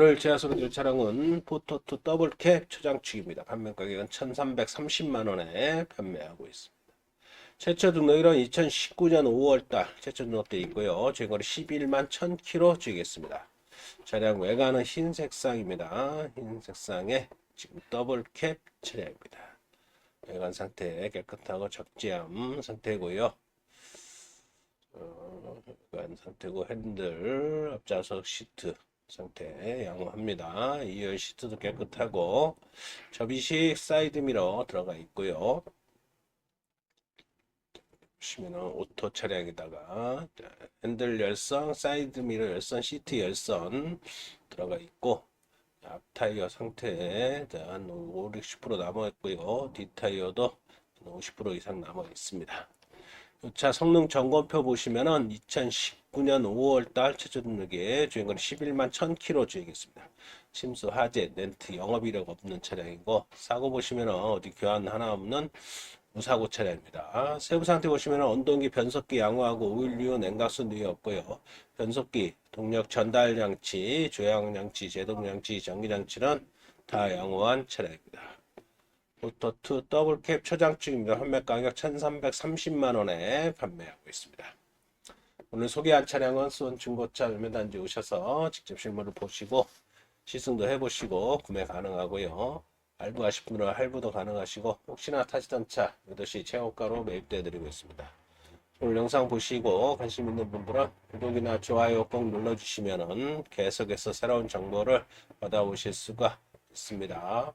오늘 제아소로 될 차량은 포토2 더블캡 초장축입니다. 판매 가격은 1330만 원에 판매하고 있습니다. 최초 등록일은 2019년 5월달 최초 등록돼 있고요. 주행거리 11만 1000km 주겠습니다. 차량 외관은 흰 색상입니다. 흰 색상에 지금 더블캡 차량입니다. 외관 상태 깨끗하고 적재함 상태고요. 어, 외관 상태고 핸들 앞좌석 시트 상태 양호합니다. 2열 시트도 깨끗하고 접이식 사이드 미러 들어가 있고요. 보시면은 오토 차량에다가 핸들 열선, 사이드 미러 열선, 시트 열선 들어가 있고 앞 타이어 상태 한 5, 60% 남아 있고요. 뒷 타이어도 50% 이상 남아 있습니다. 이차 성능 점검표 보시면은 2019년 5월 달 최저 등록에 주행거리 11만 1000km 주행했습니다. 침수, 화재, 렌트, 영업 이력 없는 차량이고 사고 보시면은 어디 교환 하나 없는 무사고 차량입니다. 세부 상태 보시면 언동기 변속기 양호하고 오일류 냉각수 누이 없고요. 변속기, 동력 전달 장치, 조향 장치, 제동 장치, 전기 장치는 다 양호한 차량입니다. 포토2 더블캡 초장축입니다. 판매 가격 1330만 원에 판매하고 있습니다. 오늘 소개한 차량은 수원 중고차 열매단지 오셔서 직접 실물을 보시고 시승도 해보시고 구매 가능하고요. 할부하실 분들은 할부도 가능하시고 혹시나 타시던 차 이것이 최고가로 매입돼 드리고 있습니다. 오늘 영상 보시고 관심 있는 분들은 구독이나 좋아요 꼭 눌러주시면 계속해서 새로운 정보를 받아오실 수가 있습니다.